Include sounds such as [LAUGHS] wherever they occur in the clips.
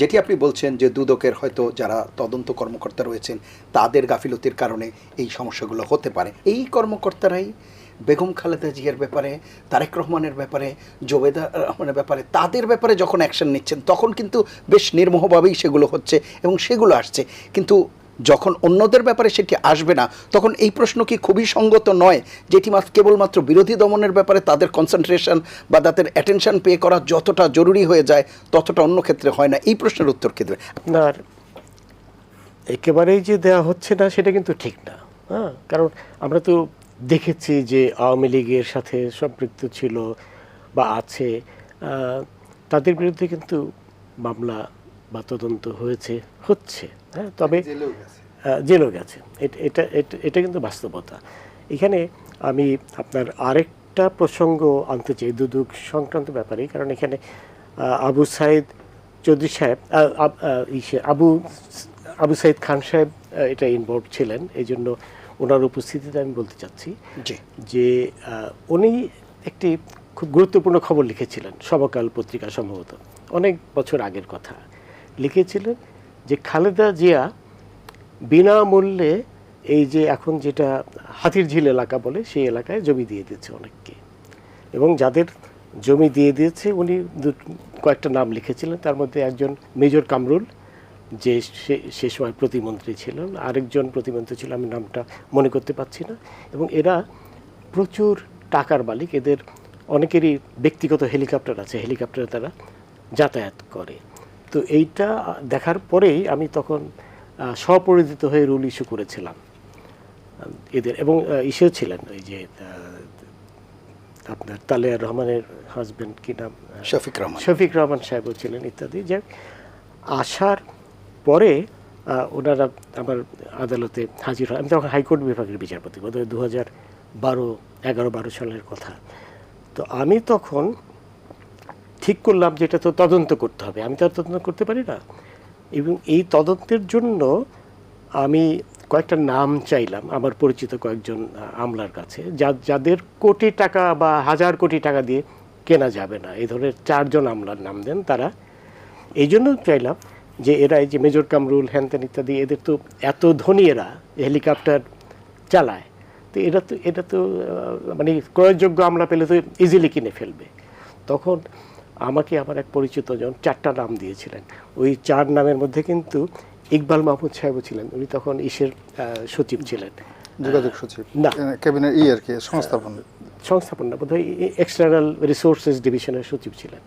যেটি আপনি বলছেন যে দুদকের হয়তো যারা তদন্ত কর্মকর্তা রয়েছেন, তাদের গাফিলতির কারণে এই সমস্যাগুলো হতে পারে। এই কর্মকর্তারাই বেগম খালেদা জিয়ার ব্যাপারে, তারেক রহমানের ব্যাপারে, জোবেদা রহমানের ব্যাপারে, তাদের ব্যাপারে যখন অ্যাকশন নিচ্ছেন, তখন কিন্তু বেশ নির্মোহভাবেই সেগুলো হচ্ছে এবং সেগুলো আসছে। কিন্তু যখন অন্যদের ব্যাপারে সেটি আসবে না, তখন এই প্রশ্ন কি খুবই সঙ্গত নয়? যেটি মাত্র কেবলমাত্র বিরোধী দমনের ব্যাপারে তাদের কনসেন্ট্রেশন বা তাদের অ্যাটেনশন পে করা যতটা জরুরি হয়ে যায়, ততটা অন্য ক্ষেত্রে হয় না। এই প্রশ্নের উত্তর কি দেবে? আপনার একেবারেই যে দেওয়া হচ্ছে না, সেটা কিন্তু ঠিক না। হ্যাঁ কারণ আমরা তো দেখেছি যে আওয়ামী লীগের সাথে সম্পৃক্ত ছিল বা আছে। তাদের বিরুদ্ধে কিন্তু মামলা বা তদন্ত হয়েছে হচ্ছে হ্যাঁ? তবে আহ, জেলও গেছে। এটা এটা- এটা কিন্তু বাস্তবতা। এখানে আমি আপনার আরেকটা প্রসঙ্গ আনতে চাই দুদক সংক্রান্ত ব্যাপারে কারণ এখানে আবু সাইদ চৌধুরী সাহেব আব- আবু আবু সাইদ খান সাহেব এটা ইনভলভ ছিলেন। এই জন্য ওনার উপস্থিতিতে আমি বলতে চাচ্ছি জি। যে উনি একটি খুব গুরুত্বপূর্ণ খবর লিখেছিলেন সমকাল পত্রিকা সম্ভবত। অনেক বছর আগের কথা। লিখেছিলেন যে খালেদা জিয়া বিনামূল্যে এই যে এখন যেটা হাতির ঝিল এলাকা বলে সেই এলাকায় জমি দিয়ে দিয়েছে অনেককে। এবং যাদের জমি দিয়ে দিয়েছে উনি কয়েকটা নাম লিখেছিলেন। তার মধ্যে একজন মেজর কামরুল, যে সে- সে সময় প্রতিমন্ত্রী ছিলেন। আরেকজন প্রতিমন্ত্রী ছিল, আমি নামটা মনে করতে পারছি না। এবং এরা প্রচুর টাকার মালিক। এদের অনেকেরই ব্যক্তিগত হেলিকপ্টার আছে। হেলিকপ্টারে তারা যাতায়াত করে। তো এইটা দেখার পরেই আমি তখন স্বপরিচিত হয়ে রুল ইস্যু করেছিলাম এদের এবং ইস্যু ছিলেন ওই যে আপনার তালেয়ার রহমানের হাজবেন্ড কি নাম? শফিক রহমান। শফিক রহমান সাহেবও ছিলেন ইত্যাদি। যে আসার পরে ওনারা আমার আদালতে হাজির হয়। আমি তখন হাইকোর্ট বিভাগের বিচারপতি বোধহয় দু হাজার বারো এগারো বারো সালের কথা। তো আমি তখন ঠিক করলাম যে এটা তো তদন্ত করতে হবে। আমি তো তদন্ত করতে পারি না। এবং এই তদন্তের জন্য আমি কয়েকটা নাম চাইলাম আমার পরিচিত কয়েকজন আমলার কাছে, যা, যাদের কোটি টাকা বা হাজার কোটি টাকা দিয়ে কেনা যাবে না। এই ধরনের চারজন আমলার নাম দেন তারা। এই জন্য চাইলাম যে এরা এই যে মেজর কামরুল হ্যানত্যান ইত্যাদি, এদের তো এত ধনী এরা হেলিকপ্টার চালায়, তো এটা তো এটা তো মানে ক্রয়যোগ্য আমলা পেলে তো ইজিলি কিনে ফেলবে। তখন আমাকে আমার এক পরিচিত জন চারটা নাম দিয়েছিলেন। ওই চার নামের মধ্যে কিন্তু ইকবাল মাহমুদ সাহেবও ছিলেন। উনি তখন ইসের সচিব ছিলেন। যোগাযোগ সচিব। না। ক্যাবিনেট ই আর কি সংস্থাপন। সংস্থাপন না বোধহয় এক্সটার্নাল রিসোর্সেস ডিভিশনের সচিব ছিলেন।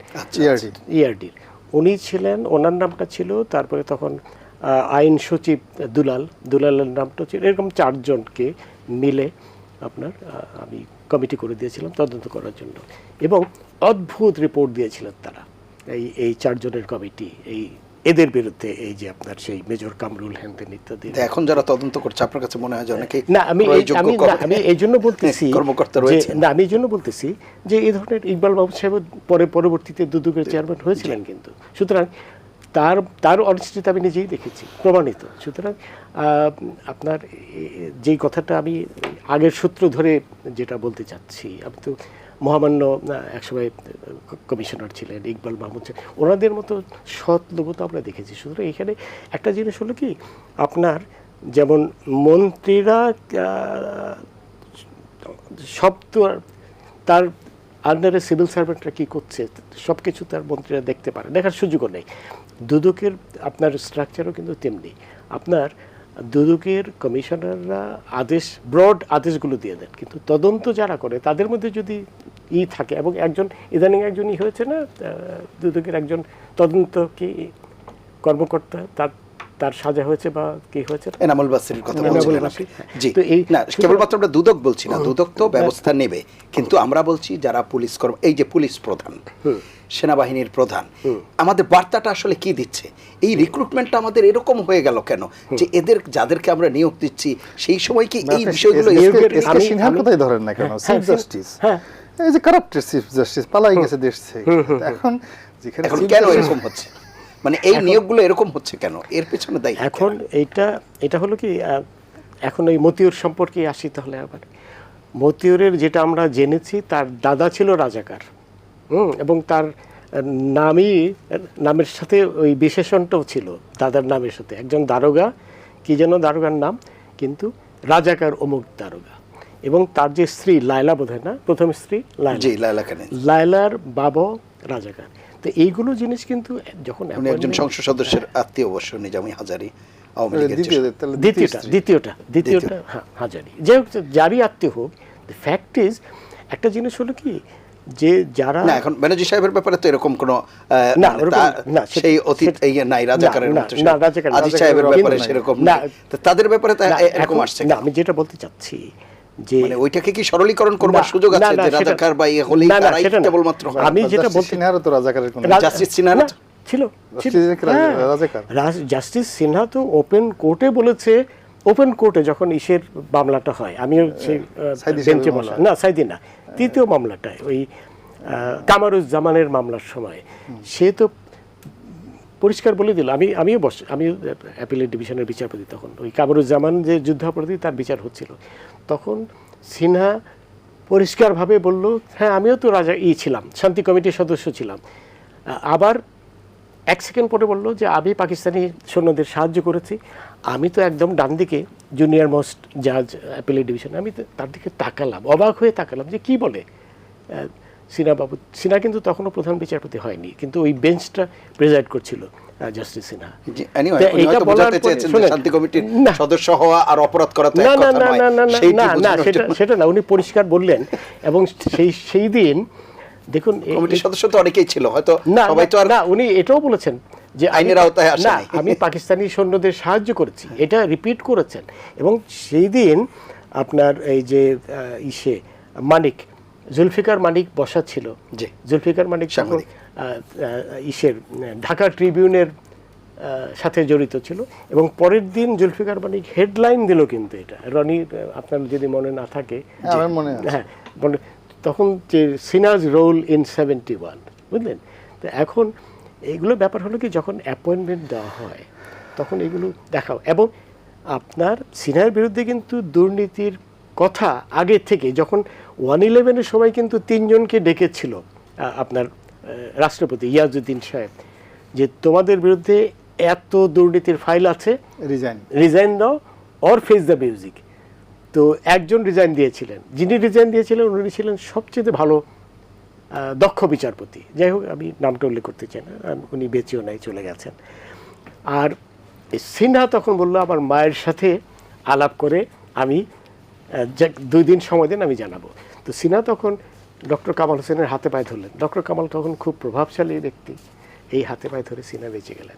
ইআরডি ইআরডির উনি ছিলেন ওনার নামটা ছিল তারপরে তখন আইন সচিব দুলাল। দুলালের নামটা ছিল এরকম চারজনকে মিলে আপনার আমি কমিটি করে দিয়েছিলাম তদন্ত করার জন্য। এবং অদ্ভুত রিপোর্ট দিয়েছিলেন তারা এই এই চারজনের কমিটি এই এদের বিরুদ্ধে এই যে আপনার সেই মেজর কামরুল হ্যান্ডেন ইত্যাদি এখন যারা তদন্ত করছে আপনার কাছে মনে হয় যে অনেকে না আমি আমি আমি এই জন্য বলতেছি [LAUGHS] কর্মকর্তা রয়েছে না আমি এই জন্য বলতেছি যে এই ধরনের ইকবাল বাবু সাহেব পরে পরবর্তীতে দুদকের চেয়ারম্যান হয়েছিলেন কিন্তু। সুতরাং তার তার অনিশ্চিত আমি নিজেই দেখেছি প্রমাণিত। সুতরাং আপনার যেই কথাটা আমি আগের সূত্র ধরে যেটা বলতে চাচ্ছি আমি তো মহামান্য একসময় কমিশনার ছিলেন ইকবাল মাহমুদ সাহেব, ওনাদের মতো সৎ লোক তো আমরা দেখেছি। সুতরাং এখানে একটা জিনিস হলো কি আপনার যেমন মন্ত্রীরা সব তো তার আন্ডারে সিভিল সার্ভেন্টরা কী করছে সব কিছু তার মন্ত্রীরা দেখতে পারে দেখার সুযোগও নেই। দুদকের, আপনার স্ট্রাকচারও কিন্তু তেমনি। আপনার দুদকের কমিশনাররা আদেশ ব্রড আদেশগুলো দিয়ে দেন। কিন্তু তদন্ত যারা করে, তাদের মধ্যে যদি ই থাকে এবং একজন, ইদানিং একজন ই হয়েছে না দুদকের একজন তদন্ত কি কর্মকর্তা, তার তার সাজা হয়েছে বা কি হয়েছে? এনামুল বাসিরের কথা বলছিলেন আপনি। হ্যাঁ। জি। তো এই- না কেবলমাত্র আমরা দুদক বলছি না। দুদক তো ব্যবস্থা নেবে। কিন্তু আমরা বলছি যারা পুলিশ কর্ম এই যে পুলিশ প্রধান সেনাবাহিনীর প্রধান আমাদের বার্তাটা আসলে কি দিচ্ছে? এই রিক্রুটমেন্টটা আমাদের এরকম হয়ে গেল কেন? যে এদের যাদেরকে আমরা নিয়োগ দিচ্ছি সেই সময় কি এই বিষয়গুলো সিনহার কথাই ধরেন না কেন? হ্যাঁ, চিফ হ্যাঁ, জাস্টিস হ্যাঁ। এই যে কারাপ্টেড চিফ জাস্টিস পালাই গেছে দেশ থেকে। এখন যেখানে এখন কেন এরকম হচ্ছে? মানে এই নিয়োগগুলো এরকম হচ্ছে কেন? এর পেছনে দায়ী এখন এইটা এটা হলো কি এখন ওই মতিউর সম্পর্কে আসি তাহলে আবার। মতিউরের যেটা আমরা জেনেছি তার দাদা ছিল রাজাকার হুম এবং তার নামই নামের সাথে ওই বিশেষণটাও ছিল দাদার নামের সাথে। একজন দারোগা কি যেন দারোগার নাম কিন্তু রাজাকার অমুক দারোগা। এবং তার যে স্ত্রী লায়লা বোধ হয় না? প্রথম স্ত্রী লায়লা। লায়লার বাবা রাজাকার। তো এইগুলো জিনিস কিন্তু যখন একজন সংসদ সদস্যের আত্মীয় অবশ্য নিজামী হাজারি দ্বিতীয়টা দ্বিতীয়টা দ্বিতীয়টা হ্যাঁ হাজারি। যে হোক যারই আত্মীয় হোক ফ্যাক্ট ইজ একটা জিনিস হলো কি যে যারা না এখন ব্যানার্জি সাহেবের ব্যাপারে তো এরকম কোনো না, মানে না, সেই অতীত এই নাই রাজাকারের না, মতো না, রাজাকার- সাহেবের ব্যাপারে সেরকম না, তাদের ব্যাপারে তো এরকম আসছে না আমি যেটা বলতে চাচ্ছি যে মানে ওইটাকে কি সরলীকরণ করবার সুযোগ আছে যে রাজাকার বা ইয়ে হলেই তারাই। কেবলমাত্র হয়? আমি যেটা জাস্টিস বলতে- তো রাজাকারের কোনো জাস্টিস সিনহার ছিল। জাস্টিস হ্যাঁ। রাজাকার? জাস্টিস সিনহা তো ওপেন কোর্টে বলেছে ওপেন কোর্টে যখন ইসের মামলাটা হয় আমিও সেই বেঞ্চে সাহেবের না সাইদি না তৃতীয় মামলাটায় ওই আহ, কামারুজ্জামানের মামলার সময় সে তো পরিষ্কার বলে দিল। আমি, আমিও বস আমি অ্যাপিলেট ডিভিশনের বিচারপতি তখন। ওই কামরুজ্জামান যে যুদ্ধাপরাধী, তার বিচার হচ্ছিল। তখন সিনহা পরিষ্কারভাবে বলল হ্যাঁ আমিও তো রাজা ই ছিলাম, শান্তি কমিটির সদস্য ছিলাম। আবার এক সেকেন্ড পরে বলল যে, আমি পাকিস্তানি সৈন্যদের সাহায্য করেছি। আমি তো একদম ডান দিকে জুনিয়র মোস্ট জাজ অ্যাপিলেট ডিভিশন, আমি তার দিকে তাকালাম, অবাক হয়ে তাকালাম যে কি বলে? আহ, সিনহা বাবু সিনহা কিন্তু তখনও প্রধান বিচারপতি হয়নি কিন্তু ওই বেঞ্চটা প্রেজাইড করছিল জাস্টিস সিনহা। এটা বলার শান্তি কমিটির সদস্য হওয়া আর অপরাধ করা তো না না না না না না না না সেটা সেটা না উনি পরিষ্কার বললেন এবং সেই সেই দিন দেখুন কমিটির সদস্য তো অনেকেই ছিল হয়তো না সবাই তো আর না উনি এটাও বলেছেন যে আমি- আইনের আওতায় আসে না আমি পাকিস্তানি সৈন্যদের সাহায্য করেছি এটা রিপিট করেছেন এবং সেই দিন আপনার এই যে ইসে মানিক জুলফিকার মানিক বসা ছিল। জুলফিকার মানিক ইসের ঢাকা ট্রিবিউনের সাথে জড়িত ছিল এবং পরের দিন জুলফিকার মানিক হেডলাইন দিল কিন্তু এটা। রনি আপনার যদি মনে না থাকে হ্যাঁ। হ্যাঁ তখন যে সিনাজ রোল ইন সেভেন্টি ওয়ান বুঝলেন? তো এখন এগুলো ব্যাপার হলো কি যখন অ্যাপয়েন্টমেন্ট দেওয়া হয় তখন এগুলো দেখাও। এবং আপনার সিনহার বিরুদ্ধে কিন্তু দুর্নীতির কথা আগে থেকে যখন ওয়ান ইলেভেনের সময় কিন্তু তিনজনকে ডেকেছিল আপনার রাষ্ট্রপতি ইয়াজউদ্দিন সাহেব যে তোমাদের বিরুদ্ধে এত দুর্নীতির ফাইল আছে রিজাইন রিজাইন দাও অর ফেস দ্য মিউজিক তো একজন রিজাইন দিয়েছিলেন যিনি রিজাইন দিয়েছিলেন উনি ছিলেন সবচেয়ে ভালো দক্ষ বিচারপতি। যাই হোক আমি নামটা উল্লেখ করতে চাই না উনি বেঁচেও নাই চলে গেছেন। আর সিনহা তখন বলল আমার মায়ের সাথে আলাপ করে আমি দুই দিন সময় দিন, আমি জানাব। তো সিনহা তখন ডক্টর কামাল হোসেনের হাতে পায়ে ধরলেন। ডক্টর কামাল তখন খুব প্রভাবশালী ব্যক্তি। এই হাতে পায়ে ধরে সিনহা বেঁচে গেলেন।